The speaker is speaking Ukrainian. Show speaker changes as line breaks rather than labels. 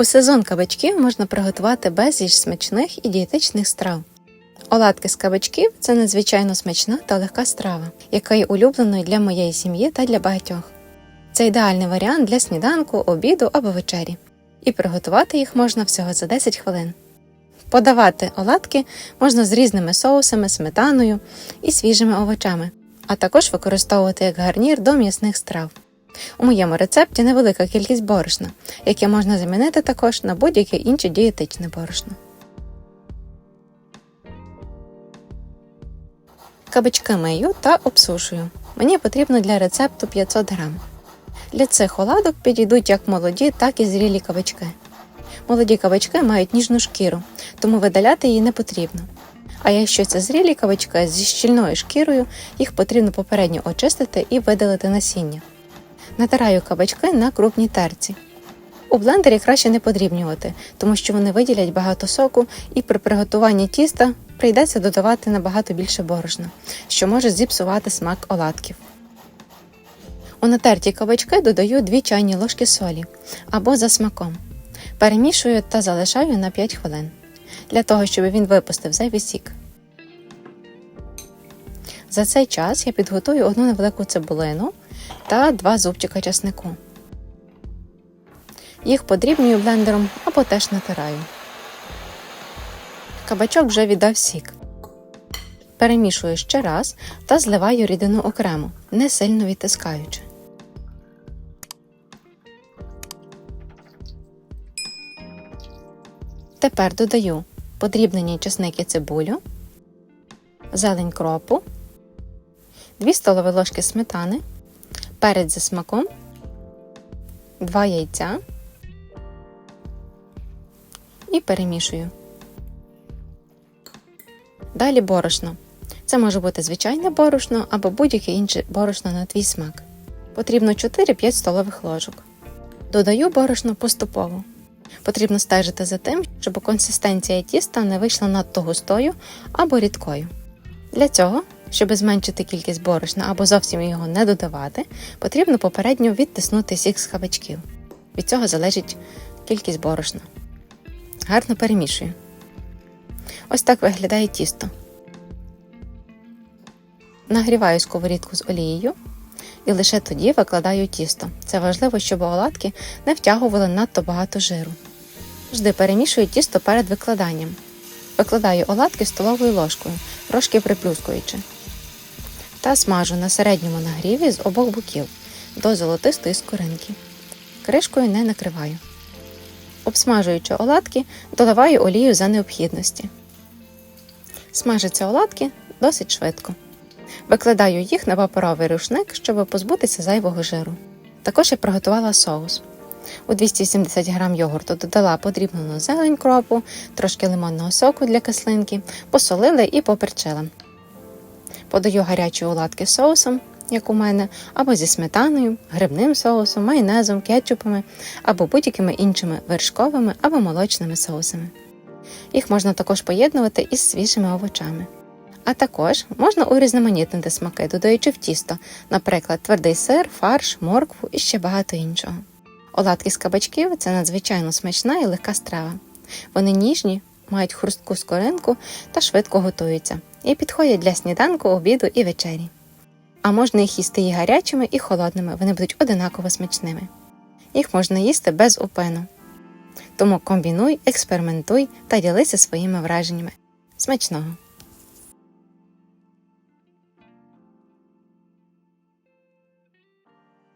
У сезон кабачків можна приготувати безліч смачних і дієтичних страв. Оладки з кабачків це надзвичайно смачна та легка страва, яка є улюбленою для моєї сім'ї та для багатьох. Це ідеальний варіант для сніданку, обіду або вечері. І приготувати їх можна всього за 10 хвилин. Подавати оладки можна з різними соусами, сметаною і свіжими овочами, а також використовувати як гарнір до м'ясних страв. У моєму рецепті невелика кількість борошна, яке можна замінити також на будь-яке інше дієтичне борошно. Кабачки мию та обсушую. Мені потрібно для рецепту 500 грам. Для цих оладок підійдуть як молоді, так і зрілі кабачки. Молоді кабачки мають ніжну шкіру, тому видаляти її не потрібно. А якщо це зрілі кабачки зі щільною шкірою, їх потрібно попередньо очистити і видалити насіння. Натираю кабачки на крупній терці. У блендері краще не подрібнювати, тому що вони виділять багато соку, і при приготуванні тіста прийдеться додавати набагато більше борошна, що може зіпсувати смак оладків. У натерті кабачки додаю 2 чайні ложки солі або за смаком. Перемішую та залишаю на 5 хвилин для того, щоб він випустив зайвий сік. За цей час я підготую одну невелику цибулину та 2 зубчика часнику. Їх подрібнюю блендером або теж натираю. Кабачок вже віддав сік. Перемішую ще раз та зливаю рідину окремо, не сильно відтискаючи. Тепер додаю подрібнені чесник і цибулю, зелень кропу, 2 столові ложки сметани, перець за смаком, 2 яйця і перемішую. Далі борошно. Це може бути звичайне борошно або будь-яке інше борошно на твій смак. Потрібно 4-5 столових ложок. Додаю борошно поступово. Потрібно стежити за тим, щоб консистенція тіста не вийшла надто густою або рідкою. Для цього, щоб зменшити кількість борошна або зовсім його не додавати, потрібно попередньо відтиснути сік з кабачків. Від цього залежить кількість борошна. Гарно перемішую. Ось так виглядає тісто. Нагріваю сковорідку з олією і лише тоді викладаю тісто. Це важливо, щоб оладки не втягували надто багато жиру. Завжди перемішую тісто перед викладанням. Викладаю оладки столовою ложкою, трошки приплюскуючи. Та смажу на середньому нагріві з обох боків до золотистої скоринки. Кришкою не накриваю. Обсмажуючи оладки, доливаю олію за необхідності. Смажаться оладки досить швидко. Викладаю їх на паперовий рушник, щоб позбутися зайвого жиру. Також я приготувала соус. У 270 г йогурту додала подрібнену зелень кропу, трошки лимонного соку для кислинки, посолила і поперчила. Подаю гарячі оладки з соусом, як у мене, або зі сметаною, грибним соусом, майонезом, кетчупами, або будь-якими іншими вершковими або молочними соусами. Їх можна також поєднувати із свіжими овочами. А також можна урізноманітнити смаки, додаючи в тісто, наприклад, твердий сир, фарш, моркву і ще багато іншого. Оладки з кабачків це надзвичайно смачна і легка страва. Вони ніжні, мають хрустку скоринку та швидко готуються, і підходять для сніданку, обіду і вечері. А можна їх їсти і гарячими, і холодними, вони будуть одинаково смачними. Їх можна їсти без опину. Тому комбінуй, експериментуй та ділися своїми враженнями. Смачного!